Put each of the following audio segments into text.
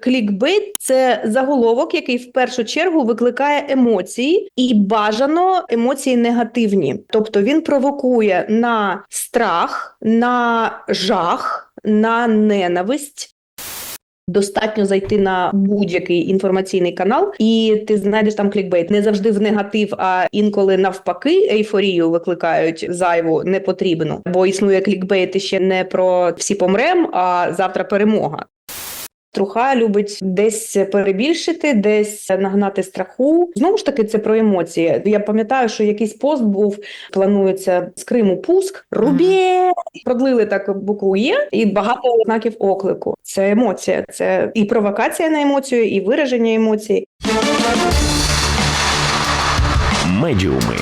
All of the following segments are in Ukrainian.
Клікбейт це заголовок, який в першу чергу викликає емоції, і бажано емоції негативні. Тобто він провокує на страх, на жах, на ненависть. Достатньо зайти на будь-який інформаційний канал, і ти знайдеш там клікбейт. Не завжди в негатив, а інколи навпаки ейфорію викликають зайву непотрібну. Бо існує клікбейт і ще не про всі помрем, а завтра перемога. Труха любить десь перебільшити, десь нагнати страху. Знову ж таки, це про емоції. Я пам'ятаю, що якийсь пост був, планується з Криму пуск. Рубє продлили так букву Є і багато знаків оклику. Це емоція, це і провокація на емоцію, і вираження емоцій. Медіуми.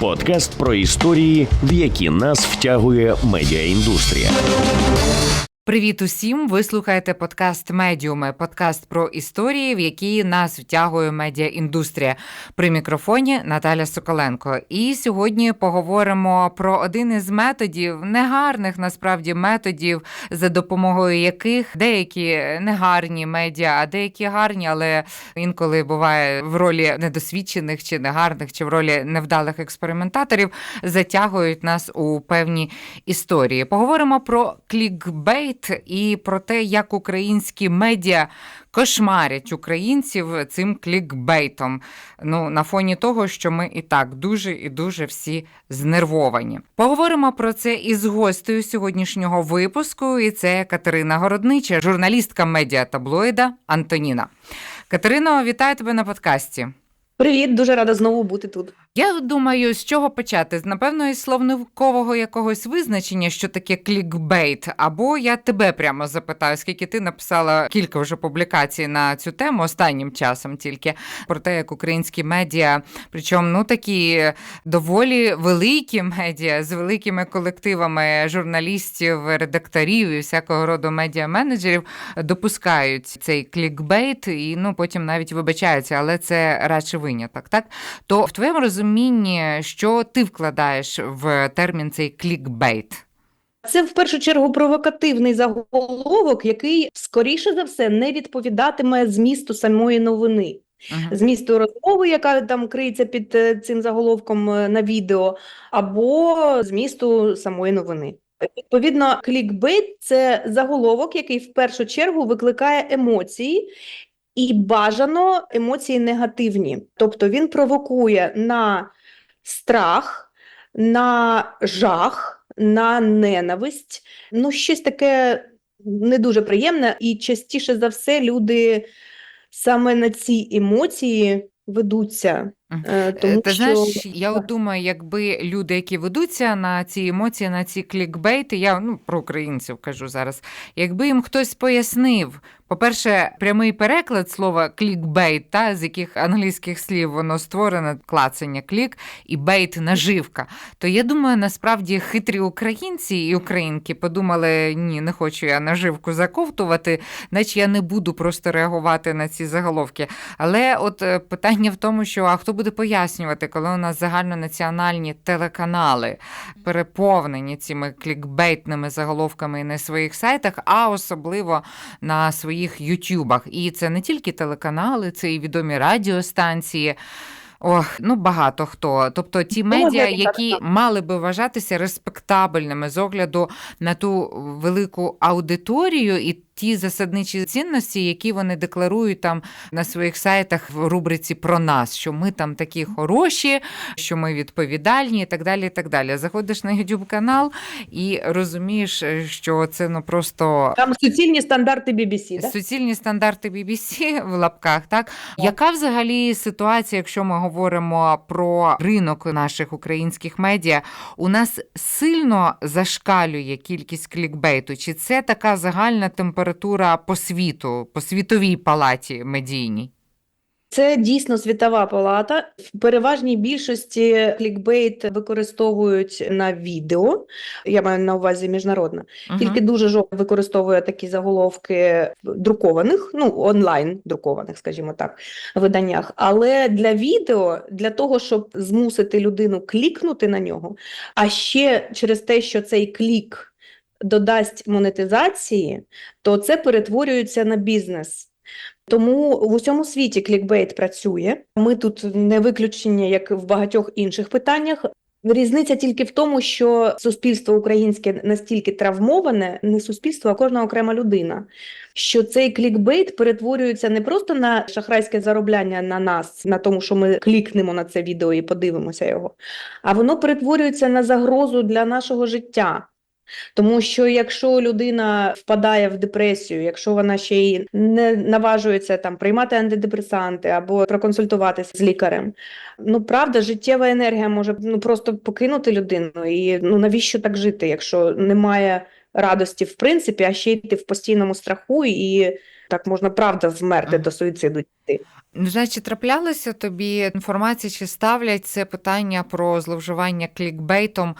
Подкаст про історії, в які нас втягує медіаіндустрія. Привіт усім! Ви слухаєте подкаст Медіуми, подкаст про історії, в які нас втягує медіаіндустрія. При мікрофоні Наталя Соколенко. І сьогодні поговоримо про один із методів, негарних насправді методів, за допомогою яких деякі негарні медіа, а деякі гарні, але інколи буває в ролі недосвідчених чи негарних, чи в ролі невдалих експериментаторів затягують нас у певні історії. Поговоримо про клікбейт і про те, як українські медіа кошмарять українців цим клікбейтом. Ну, на фоні того, що ми і так дуже і дуже всі знервовані. Поговоримо про це із гостею сьогоднішнього випуску. І це Катерина Городнича, журналістка медіа таблоїда Антоніна. Катерино, вітаю тебе на подкасті. Привіт, дуже рада знову бути тут. Я думаю, з чого почати? Напевно, із словникового якогось визначення, що таке клікбейт. Або я тебе прямо запитаю, скільки ти написала кілька вже публікацій на цю тему останнім часом тільки про те, як українські медіа, причому ну такі доволі великі медіа з великими колективами журналістів, редакторів і всякого роду медіа-менеджерів допускають цей клікбейт і ну потім навіть вибачаються, але це радше виняток. Так то в твоєму розумінні, що ти вкладаєш в термін цей клікбейт? Це в першу чергу провокативний заголовок, який скоріше за все не відповідатиме змісту самої новини. Угу. Змісту розмови, яка там криється під е, цим заголовком е, на відео, або змісту самої новини. Відповідно, клікбейт це заголовок, який в першу чергу викликає емоції, і бажано емоції негативні. Тобто він провокує на страх, на жах, на ненависть, ну щось таке не дуже приємне, і частіше за все люди саме на ці емоції ведуться. Е, Тому Ти що... знаєш, я от думаю, якби люди, які ведуться на ці емоції, на ці клікбейти, я ну про українців кажу зараз, якби їм хтось пояснив. По-перше, прямий переклад слова клікбейт, та з яких англійських слів воно створено клацання клік і бейт наживка. То я думаю, насправді хитрі українці і українки подумали: ні, не хочу я наживку заковтувати, наче я не буду просто реагувати на ці заголовки. Але от е, питання в тому, що а хто буде пояснювати, коли у нас загальнонаціональні телеканали переповнені цими клікбейтними заголовками на своїх сайтах, а особливо на своїх ютюбах. І це не тільки телеканали, це і відомі радіостанції. Ох, ну багато хто. Тобто ті медіа, які мали би вважатися респектабельними з огляду на ту велику аудиторію і ті засадничі цінності, які вони декларують там на своїх сайтах в рубриці про нас, що ми там такі хороші, що ми відповідальні, і так далі. і так далі. Заходиш на youtube канал і розумієш, що це ну просто Там суцільні стандарти BBC, да? суцільні стандарти BBC в лапках. Так яка взагалі ситуація, якщо ми говоримо про ринок наших українських медіа, у нас сильно зашкалює кількість клікбейту? Чи це така загальна температура? Температура по світу, по світовій палаті медійній? Це дійсно світова палата. В переважній більшості клікбейт використовують на відео. Я маю на увазі міжнародна. Угу. Тільки дуже жовто використовує такі заголовки друкованих, ну онлайн друкованих, скажімо так, виданнях. Але для відео, для того, щоб змусити людину клікнути на нього, а ще через те, що цей клік додасть монетизації, то це перетворюється на бізнес. Тому в усьому світі клікбейт працює. Ми тут не виключення, як в багатьох інших питаннях. Різниця тільки в тому, що суспільство українське настільки травмоване, не суспільство, а кожна окрема людина. Що цей клікбейт перетворюється не просто на шахрайське заробляння на нас, на тому, що ми клікнемо на це відео і подивимося його, а воно перетворюється на загрозу для нашого життя. Тому що якщо людина впадає в депресію, якщо вона ще й не наважується там приймати антидепресанти або проконсультуватися з лікарем, ну правда, життєва енергія може ну просто покинути людину. І ну навіщо так жити, якщо немає радості в принципі, а ще йти в постійному страху, і так можна правда вмерти до суїциду. йти. Ну, Значить, траплялося тобі інформація, чи ставлять це питання про зловживання клікбейтом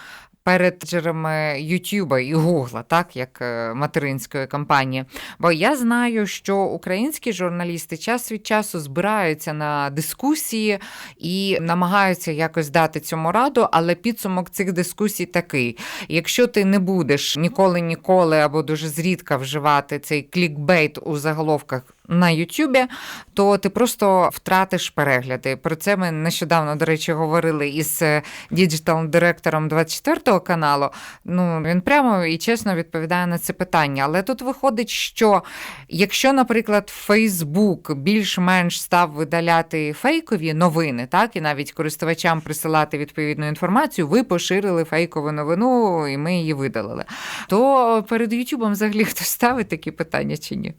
перед джерами Ютуба і Гугла, так як е, материнської компанії. Бо я знаю, що українські журналісти час від часу збираються на дискусії і намагаються якось дати цьому раду, але підсумок цих дискусій такий: якщо ти не будеш ніколи-ніколи або дуже зрідка вживати цей клікбейт у заголовках. На Ютубі, то ти просто втратиш перегляди. Про це ми нещодавно, до речі, говорили із діджитал-директором 24 го каналу. Ну він прямо і чесно відповідає на це питання. Але тут виходить, що якщо, наприклад, Фейсбук більш-менш став видаляти фейкові новини, так і навіть користувачам присилати відповідну інформацію, ви поширили фейкову новину, і ми її видалили. То перед Ютубом взагалі хтось ставить такі питання чи ні?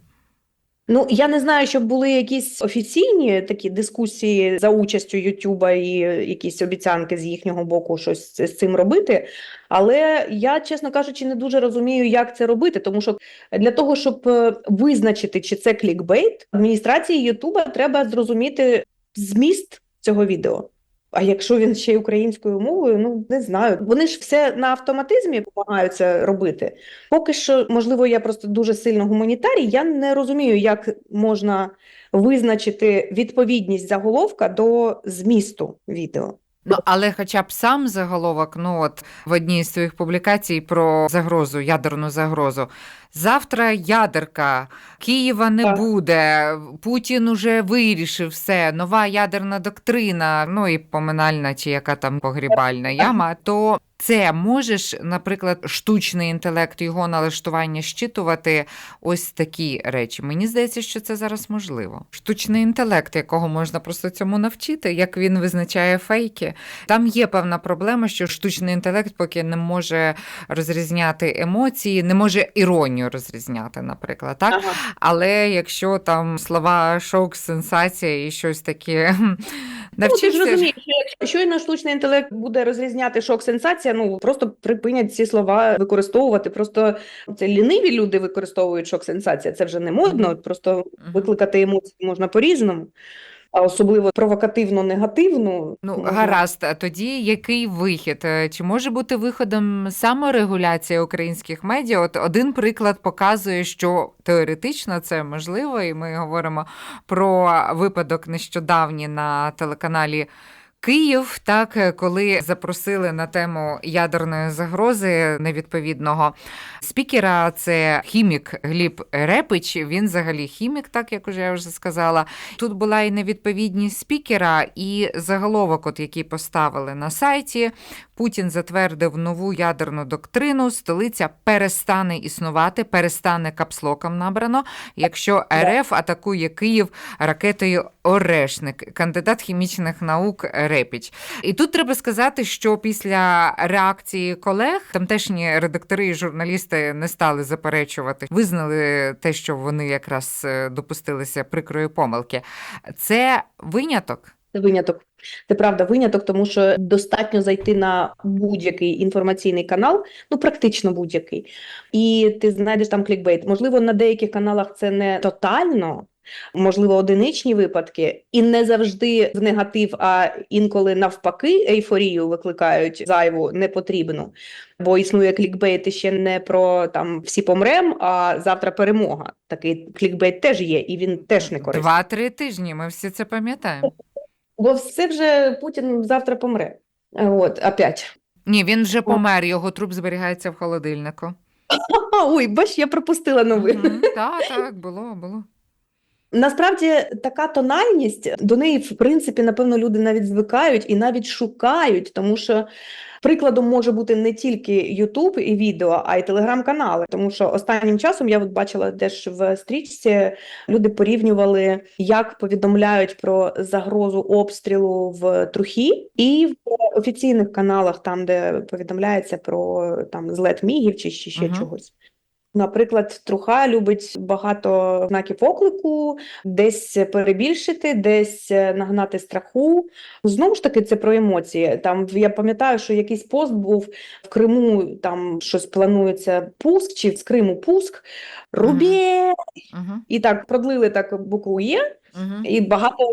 Ну, я не знаю, щоб були якісь офіційні такі дискусії за участю Ютуба і якісь обіцянки з їхнього боку щось з цим робити. Але я, чесно кажучи, не дуже розумію, як це робити, тому що для того, щоб е, визначити, чи це клікбейт, адміністрації Ютуба треба зрозуміти зміст цього відео. А якщо він ще й українською мовою, ну не знаю. Вони ж все на автоматизмі намагаються робити. Поки що, можливо, я просто дуже сильно гуманітарій. Я не розумію, як можна визначити відповідність заголовка до змісту відео. Ну, але хоча б сам заголовок, ну от в одній з своїх публікацій про загрозу, ядерну загрозу. Завтра ядерка, Києва не Так. буде, Путін уже вирішив все, нова ядерна доктрина, ну і поминальна чи яка там погрібальна яма, то це можеш, наприклад, штучний інтелект, його налаштування щитувати ось такі речі. Мені здається, що це зараз можливо. Штучний інтелект, якого можна просто цьому навчити, як він визначає фейки. Там є певна проблема, що штучний інтелект поки не може розрізняти емоції, не може іронію розрізняти, наприклад. Так? Ага. Але якщо там слова шок, сенсація і щось таке Ну, ти ж розумієш, що якщо щойно штучний інтелект буде розрізняти шок сенсація, ну просто припинять ці слова використовувати. Просто це ліниві люди використовують шок сенсація. Це вже не модно. Просто викликати емоції можна по-різному, а особливо провокативно негативну. Ну, можна- гаразд, а тоді який вихід? Е, Чи може бути виходом саморегуляція українських медіа? От один приклад показує, що теоретично це можливо, і ми говоримо про випадок нещодавній на телеканалі. Київ, так, е, коли запросили на тему ядерної загрози невідповідного спікера, це хімік Гліб Репич. Він взагалі хімік, так як уже я вже сказала. Тут була і невідповідність спікера, і заголовок, от який поставили на сайті. Путін затвердив нову ядерну доктрину. Столиця перестане існувати, перестане капслоком набрано, якщо РФ атакує Київ ракетою Орешник, кандидат хімічних наук Репіч. І тут треба сказати, що після реакції колег тамтешні редактори і журналісти не стали заперечувати, визнали те, що вони якраз е, допустилися прикрої помилки. Це виняток. Виняток. Це правда виняток, тому що достатньо зайти на будь-який інформаційний канал, ну практично будь-який, і ти знайдеш там клікбейт. Можливо, на деяких каналах це не тотально, можливо, одиничні випадки, і не завжди в негатив, а інколи навпаки ейфорію викликають зайву непотрібну. Бо існує клікбейт ще не про там всі помрем, а завтра перемога. Такий клікбейт теж є, і він теж не корисний. Два-три тижні. Ми всі це пам'ятаємо. Бо все вже Путін завтра помре. От, опять. Ні, він вже помер, його труп зберігається в холодильнику. Ой, бач, я пропустила новину. Мгм. Так, так, було, було. Насправді така тональність до неї, в принципі, напевно, люди навіть звикають і навіть шукають, тому що прикладом може бути не тільки YouTube і відео, а й телеграм-канали. Тому що останнім часом я от бачила теж в стрічці, люди порівнювали, як повідомляють про загрозу обстрілу в Трухі, і в офіційних каналах, там де повідомляється про там злет мігів чи ще, ще Мгм. чогось. Наприклад, труха любить багато знаків оклику, десь перебільшити, десь е, нагнати страху. Знову ж таки, це про емоції. Там я пам'ятаю, що якийсь пост був в Криму, там щось планується пуск, чи з Криму пуск. Рубє! Угу. І так продлили так букву Є, Угу. і багато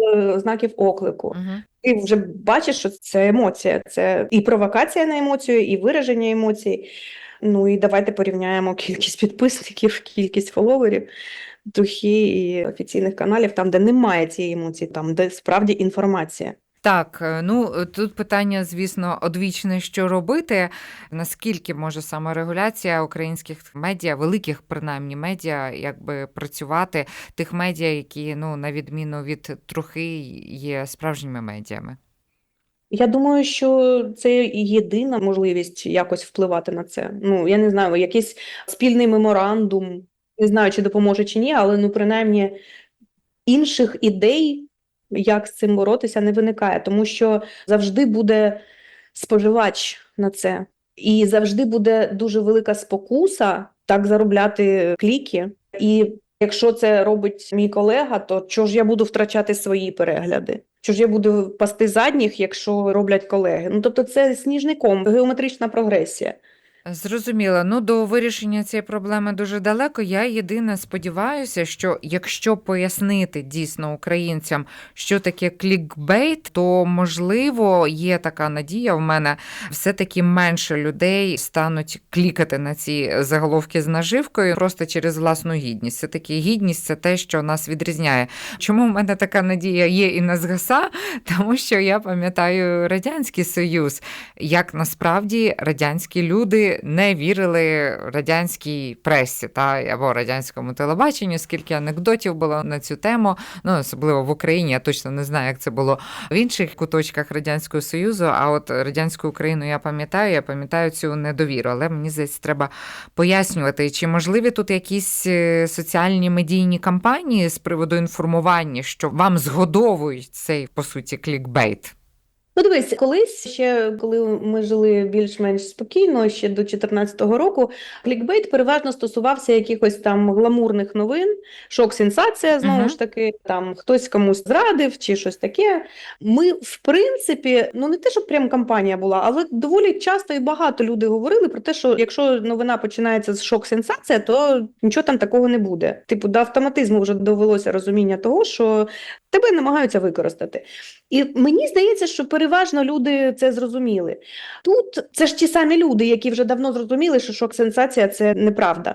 знаків оклику. Угу. Ти вже бачиш, що це емоція, це і провокація на емоцію, і вираження емоцій. Ну і давайте порівняємо кількість підписників, кількість фоловерів трухи і офіційних каналів, там, де немає цієї емоції, там, де справді інформація. Так, е, ну тут питання, звісно, одвічне, що робити. Наскільки може саморегуляція українських медіа, великих принаймні медіа, якби працювати тих медіа, які ну на відміну від трохи є справжніми медіями? Я думаю, що це єдина можливість якось впливати на це. Ну, я не знаю, якийсь спільний меморандум, не знаю, чи допоможе чи ні, але ну, принаймні інших ідей, як з цим боротися, не виникає, тому що завжди буде споживач на це, і завжди буде дуже велика спокуса так заробляти кліки. І якщо це робить мій колега, то чого ж я буду втрачати свої перегляди? Чого ж я буду пасти задніх, якщо роблять колеги? Ну тобто, це сніжником, геометрична прогресія. Зрозуміло. Ну, до вирішення цієї проблеми дуже далеко. Я єдине сподіваюся, що якщо пояснити дійсно українцям, що таке клікбейт, то можливо є така надія в мене, все-таки менше людей стануть клікати на ці заголовки з наживкою просто через власну гідність. Все таки гідність це те, що нас відрізняє. Чому в мене така надія є і не згаса? Тому що я пам'ятаю радянський союз, як насправді радянські люди не вірили радянській пресі та або радянському телебаченню, скільки анекдотів було на цю тему. Ну особливо в Україні. Я точно не знаю, як це було в інших куточках радянського союзу. А от радянську Україну я пам'ятаю, я пам'ятаю цю недовіру. Але мені здається, треба пояснювати, чи можливі тут якісь е, соціальні медійні кампанії з приводу інформування, що вам згодовують цей по суті клікбейт. Ну, дивись, колись ще коли ми жили більш-менш спокійно, ще до 2014 року, клікбейт переважно стосувався якихось там гламурних новин, шок-сенсація, знову Мгм. ж таки, там хтось комусь зрадив чи щось таке. Ми, в принципі, ну не те, щоб прям кампанія була, але доволі часто і багато люди говорили про те, що якщо новина починається з шок-сенсація, то нічого там такого не буде. Типу, до автоматизму вже довелося розуміння того, що тебе намагаються використати. І мені здається, що переважно люди це зрозуміли. Тут це ж ті самі люди, які вже давно зрозуміли, що шок-сенсація це неправда.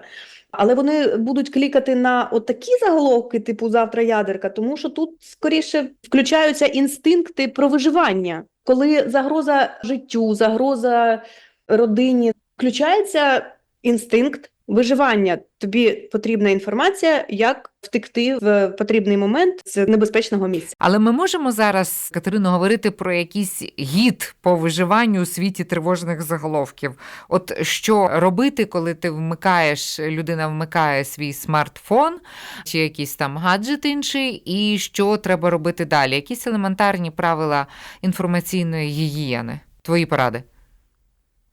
Але вони будуть клікати на отакі заголовки, типу завтра ядерка, тому що тут скоріше включаються інстинкти про виживання. Коли загроза життю, загроза родині, включається інстинкт виживання. Тобі потрібна інформація, як втекти в потрібний момент з небезпечного місця. Але ми можемо зараз, Катерино, говорити про якийсь гід по виживанню у світі тривожних заголовків. От що робити, коли ти вмикаєш, людина вмикає свій смартфон чи якийсь там гаджет інший, і що треба робити далі? Якісь елементарні правила інформаційної гігієни? Твої поради.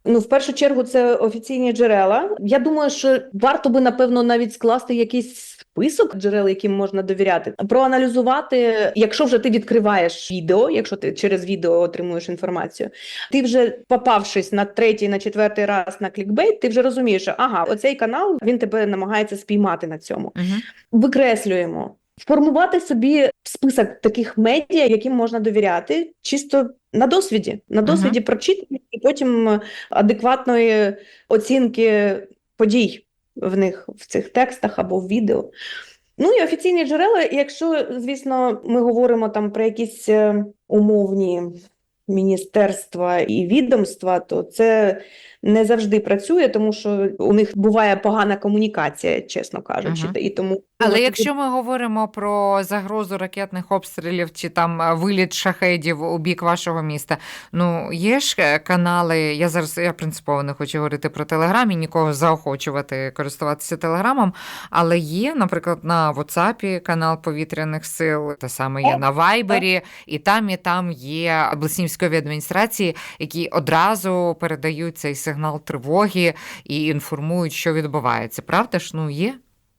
Ну, в першу чергу, це офіційні джерела. Я думаю, що варто би напевно навіть скласти якийсь список джерел, яким можна довіряти, проаналізувати, якщо вже ти відкриваєш відео, якщо ти через відео отримуєш інформацію, ти вже попавшись на третій, на четвертий раз на клікбейт, ти вже розумієш, що ага, оцей канал він тебе намагається спіймати на цьому. Угу. Викреслюємо. Формувати собі список таких медіа, яким можна довіряти, чисто на досвіді, на досвіді прочитання і потім адекватної оцінки подій в них в цих текстах або в відео. Ну і офіційні джерела, якщо, звісно, ми говоримо там про якісь е, умовні міністерства і відомства, то це не завжди працює, тому що у них буває погана комунікація, чесно кажучи, Мгм. і тому Але якщо ми говоримо про загрозу ракетних обстрілів чи там е, виліт шахедів у бік вашого міста, ну є ж е, канали. Я зараз я принципово не хочу говорити про телеграм і нікого заохочувати користуватися телеграмом. Але є, наприклад, на WhatsApp канал повітряних сил, те саме є на Вайбері, і там, і там є обласні військові адміністрації, які одразу передають цей сигнал тривоги і інформують, що відбувається. Правда ж? Ну є.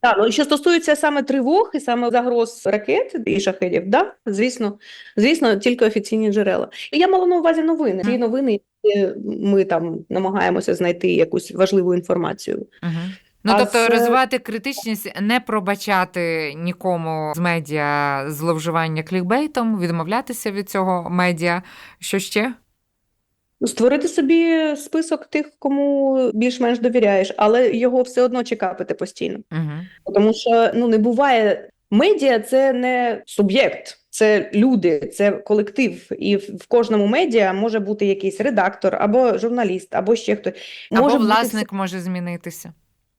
Так, ну що стосується саме тривог і саме загроз ракет і шахедів, да, звісно, звісно, тільки офіційні джерела. І я мала на увазі новини. Ті новини, де ми там намагаємося знайти якусь важливу інформацію. Угу. Ну, А тобто з- розвивати критичність, не пробачати нікому з медіа зловживання клікбейтом, відмовлятися від цього медіа. Що ще? Створити собі список тих, кому більш-менш довіряєш, але його все одно чекапити постійно. Угу. Тому що ну не буває медіа це не суб'єкт, це люди, це колектив. І в кожному медіа може бути якийсь редактор, або журналіст, або ще хтось. Або власник бути може змінитися.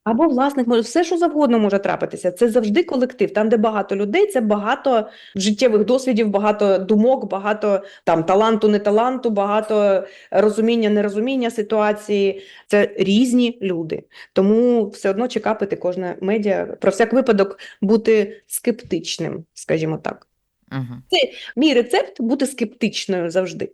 Або власник може все, що завгодно може трапитися. Це завжди колектив. Там, де багато людей, це багато життєвих досвідів, багато думок, багато там таланту, не таланту, багато розуміння, нерозуміння ситуації. Це різні люди. Тому все одно чекапити кожне медіа про всяк випадок бути скептичним, скажімо так. Угу. Мій рецепт бути скептичною завжди.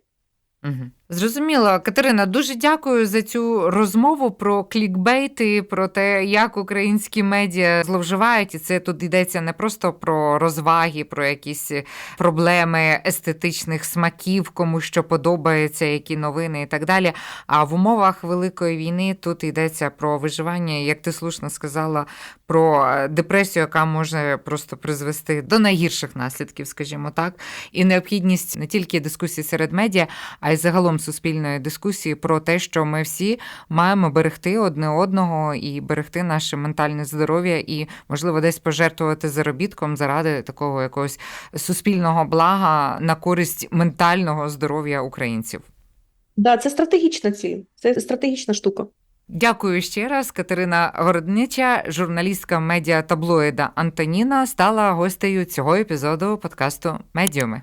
Угу. Зрозуміло, Катерина, дуже дякую за цю розмову про клікбейти, про те, як українські медіа зловживають. І це тут йдеться не просто про розваги, про якісь проблеми естетичних смаків, кому що подобається, які новини і так далі. А в умовах великої війни тут йдеться про виживання, як ти слушно сказала, про депресію, яка може просто призвести до найгірших наслідків, скажімо так, і необхідність не тільки дискусії серед медіа, а й загалом суспільної дискусії про те, що ми всі маємо берегти одне одного і берегти наше ментальне здоров'я, і можливо десь пожертвувати заробітком заради такого якогось суспільного блага на користь ментального здоров'я українців. Да, це стратегічна ціль, це стратегічна штука. Дякую ще раз. Катерина Городнича, журналістка медіа таблоїда Антоніна, стала гостею цього епізоду подкасту Медіуми.